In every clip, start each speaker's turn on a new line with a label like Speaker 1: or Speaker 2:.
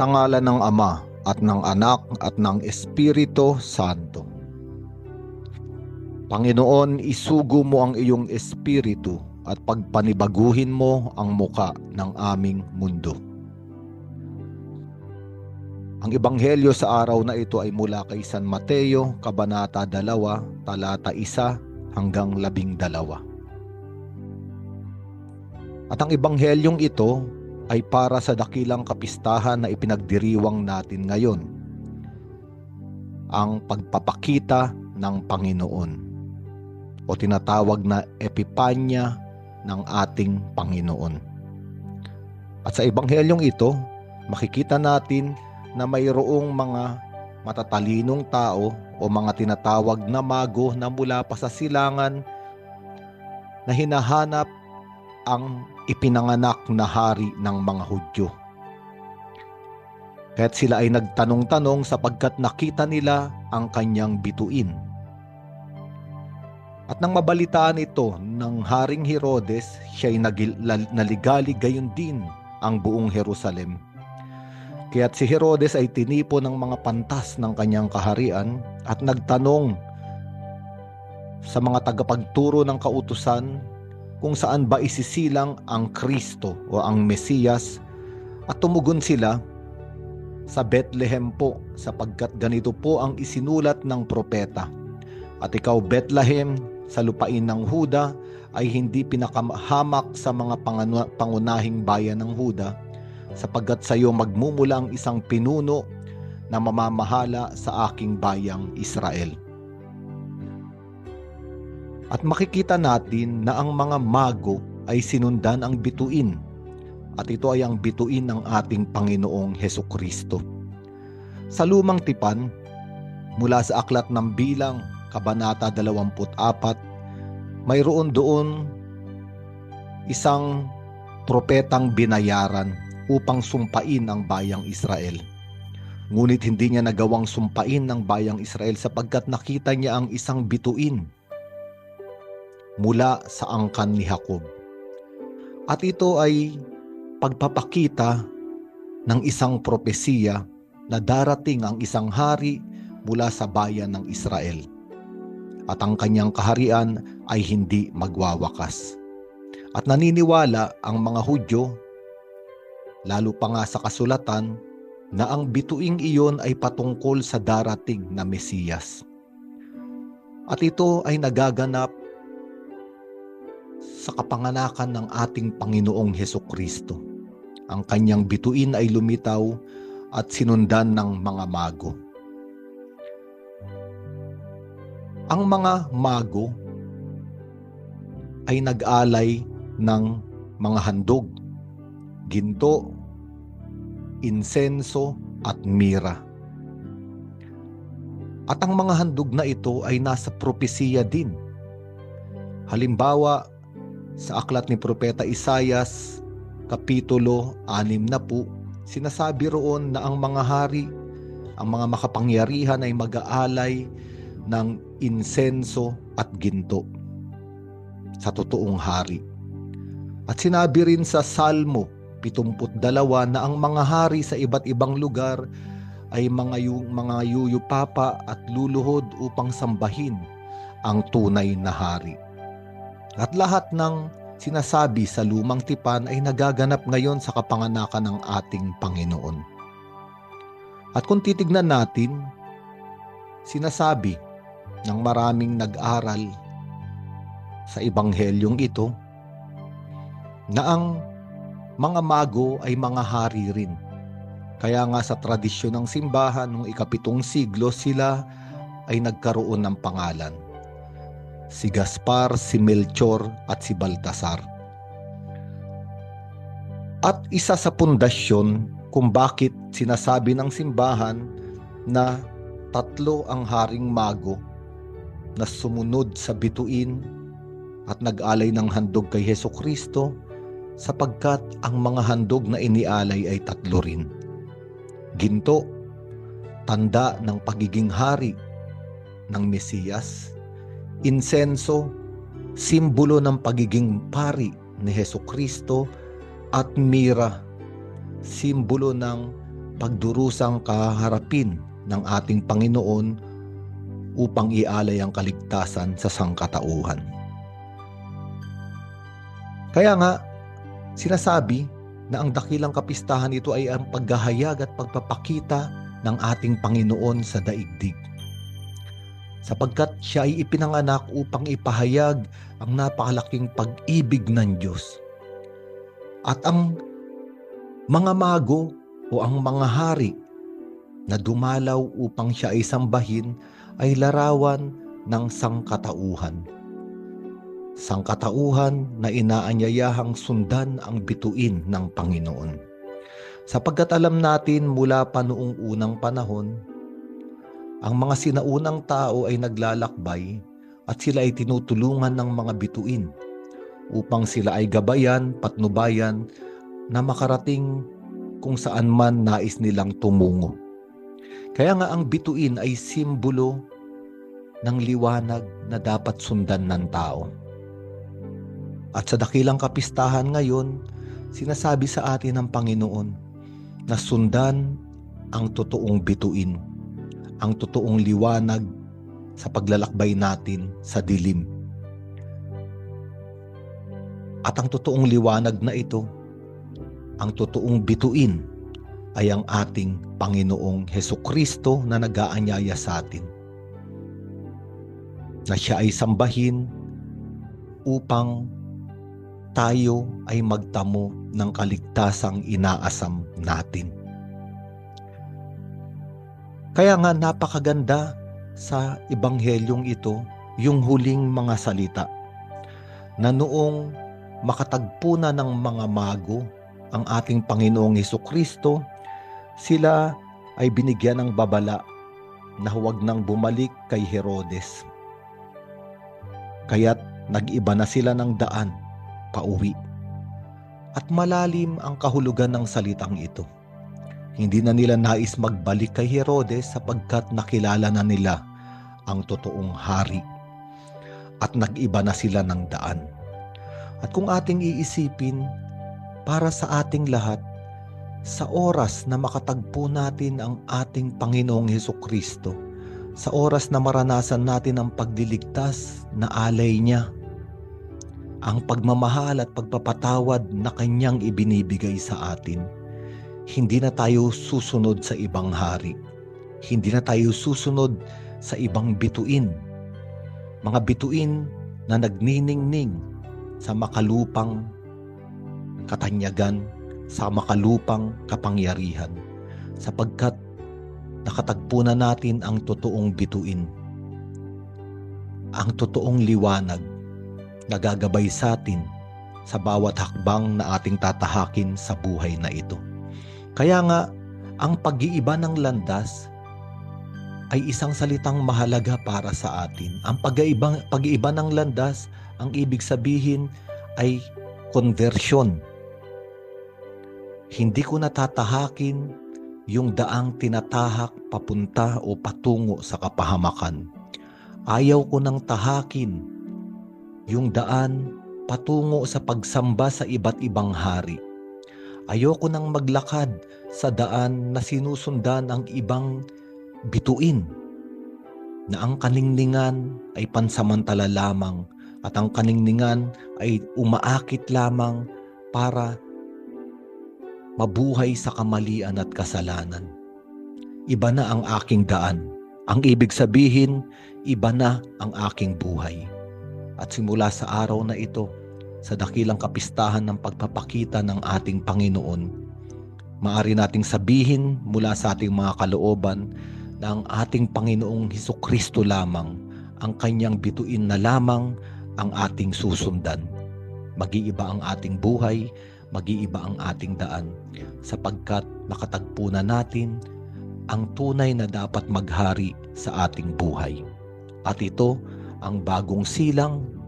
Speaker 1: Sa ngalan ng Ama at ng Anak at ng Espiritu Santo. Panginoon, isugo mo ang iyong espiritu at pagpanibaguhin mo ang muka ng aming mundo. Ang ebanghelyo sa araw na ito ay mula kay San Mateo, Kabanata 2, talata 1 hanggang 12. At ang ebanghelyong ito ay para sa dakilang kapistahan na ipinagdiriwang natin ngayon. Ang pagpapakita ng Panginoon o tinatawag na Epipanya ng ating Panginoon. At sa ebanghelyong ito, makikita natin na mayroong mga matatalinong tao o mga tinatawag na mago na mula pa sa silangan na hinahanap ang ipinanganak na hari ng mga Hudyo. Kaya't sila ay nagtanong-tanong sapagkat nakita nila ang kanyang bituin. At nang mabalitaan ito ng Haring Herodes, nagil- lal- naligali gayon din ang buong Jerusalem. Kaya't si Herodes ay tinipo ng mga pantas ng kanyang kaharian at nagtanong sa mga tagapagturo ng kautusan kung saan ba isisilang ang Kristo o ang Mesiyas at tumugon sila sa Bethlehem po sapagkat ganito po ang isinulat ng propeta. At ikaw Bethlehem sa lupain ng Huda ay hindi pinakahamak sa mga pangunahing bayan ng Huda sapagkat sa iyo magmumula ang isang pinuno na mamamahala sa aking bayang Israel. At makikita natin na ang mga mago ay sinundan ang bituin at ito ay ang bituin ng ating Panginoong Heso Kristo. Sa lumang tipan, mula sa aklat ng bilang, Kabanata 24, mayroon doon isang propetang binayaran upang sumpain ang bayang Israel. Ngunit hindi niya nagawang sumpain ng bayang Israel sapagkat nakita niya ang isang bituin mula sa angkan ni Jacob. At ito ay pagpapakita ng isang propesiya na darating ang isang hari mula sa bayan ng Israel. At ang kanyang kaharian ay hindi magwawakas. At naniniwala ang mga Hudyo, lalo pa nga sa kasulatan, na ang bituing iyon ay patungkol sa darating na Mesiyas. At ito ay nagaganap sa kapanganakan ng ating Panginoong Heso Kristo. Ang kanyang bituin ay lumitaw at sinundan ng mga mago. Ang mga mago ay nag-alay ng mga handog, ginto, insenso at mira. At ang mga handog na ito ay nasa propesiya din. Halimbawa, sa aklat ni Propeta Isayas, Kapitulo 6 na po, sinasabi roon na ang mga hari, ang mga makapangyarihan ay mag-aalay ng insenso at ginto sa totoong hari. At sinabi rin sa Salmo 72 na ang mga hari sa iba't ibang lugar ay mga yu, mga yuyupapa at luluhod upang sambahin ang tunay na hari. At lahat ng sinasabi sa lumang tipan ay nagaganap ngayon sa kapanganakan ng ating Panginoon. At kung titignan natin, sinasabi ng maraming nag-aral sa ebanghelyong ito na ang mga mago ay mga hari rin. Kaya nga sa tradisyon ng simbahan noong ikapitong siglo sila ay nagkaroon ng pangalan si Gaspar, si Melchor at si Baltasar. At isa sa pundasyon kung bakit sinasabi ng simbahan na tatlo ang haring mago na sumunod sa bituin at nag-alay ng handog kay Heso Kristo sapagkat ang mga handog na inialay ay tatlo rin. Ginto, tanda ng pagiging hari ng Mesiyas insenso, simbolo ng pagiging pari ni Heso Kristo at mira, simbolo ng pagdurusang kaharapin ng ating Panginoon upang ialay ang kaligtasan sa sangkatauhan. Kaya nga, sinasabi na ang dakilang kapistahan ito ay ang paghahayag at pagpapakita ng ating Panginoon sa daigdig. Sapagkat siya ay ipinanganak upang ipahayag ang napakalaking pag-ibig ng Diyos. At ang mga mago o ang mga hari na dumalaw upang siya ay sambahin ay larawan ng sangkatauhan. Sangkatauhan na inaanyayahang sundan ang bituin ng Panginoon. Sapagkat alam natin mula pa noong unang panahon, ang mga sinaunang tao ay naglalakbay at sila ay tinutulungan ng mga bituin upang sila ay gabayan, patnubayan na makarating kung saan man nais nilang tumungo. Kaya nga ang bituin ay simbolo ng liwanag na dapat sundan ng tao. At sa dakilang kapistahan ngayon, sinasabi sa atin ng Panginoon na sundan ang totoong bituin, ang totoong liwanag sa paglalakbay natin sa dilim. At ang totoong liwanag na ito, ang totoong bituin ay ang ating Panginoong Heso Kristo na nag-aanyaya sa atin. Na siya ay sambahin upang tayo ay magtamo ng kaligtasang inaasam natin. Kaya nga napakaganda sa ebanghelyong ito yung huling mga salita na noong makatagpo na ng mga mago ang ating Panginoong Heso Kristo, sila ay binigyan ng babala na huwag nang bumalik kay Herodes. Kaya't nag-iba na sila ng daan pauwi. At malalim ang kahulugan ng salitang ito. Hindi na nila nais magbalik kay Herodes sapagkat nakilala na nila ang totoong hari. At nag-iba na sila ng daan. At kung ating iisipin, para sa ating lahat, sa oras na makatagpo natin ang ating Panginoong Heso Kristo, sa oras na maranasan natin ang pagliligtas na alay niya, ang pagmamahal at pagpapatawad na kanyang ibinibigay sa atin, hindi na tayo susunod sa ibang hari. Hindi na tayo susunod sa ibang bituin. Mga bituin na nagniningning sa makalupang katanyagan, sa makalupang kapangyarihan. Sapagkat nakatagpo na natin ang totoong bituin. Ang totoong liwanag na gagabay sa atin sa bawat hakbang na ating tatahakin sa buhay na ito. Kaya nga, ang pag-iiba ng landas ay isang salitang mahalaga para sa atin. Ang pag-iiba, pag-iiba ng landas, ang ibig sabihin ay conversion. Hindi ko natatahakin yung daang tinatahak papunta o patungo sa kapahamakan. Ayaw ko nang tahakin yung daan patungo sa pagsamba sa iba't ibang hari. Ayoko nang maglakad sa daan na sinusundan ang ibang bituin na ang kaningningan ay pansamantala lamang at ang kaningningan ay umaakit lamang para mabuhay sa kamalian at kasalanan. Iba na ang aking daan. Ang ibig sabihin, iba na ang aking buhay. At simula sa araw na ito, sa dakilang kapistahan ng pagpapakita ng ating Panginoon, maari nating sabihin mula sa ating mga kalooban na ang ating Panginoong Heso Kristo lamang ang kanyang bituin na lamang ang ating susundan. Mag-iiba ang ating buhay, mag-iiba ang ating daan sapagkat makatagpo na natin ang tunay na dapat maghari sa ating buhay. At ito ang bagong silang,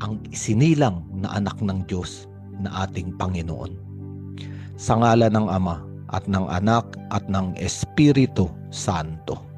Speaker 1: ang isinilang na anak ng Diyos na ating Panginoon. Sa ngala ng Ama at ng Anak at ng Espiritu Santo.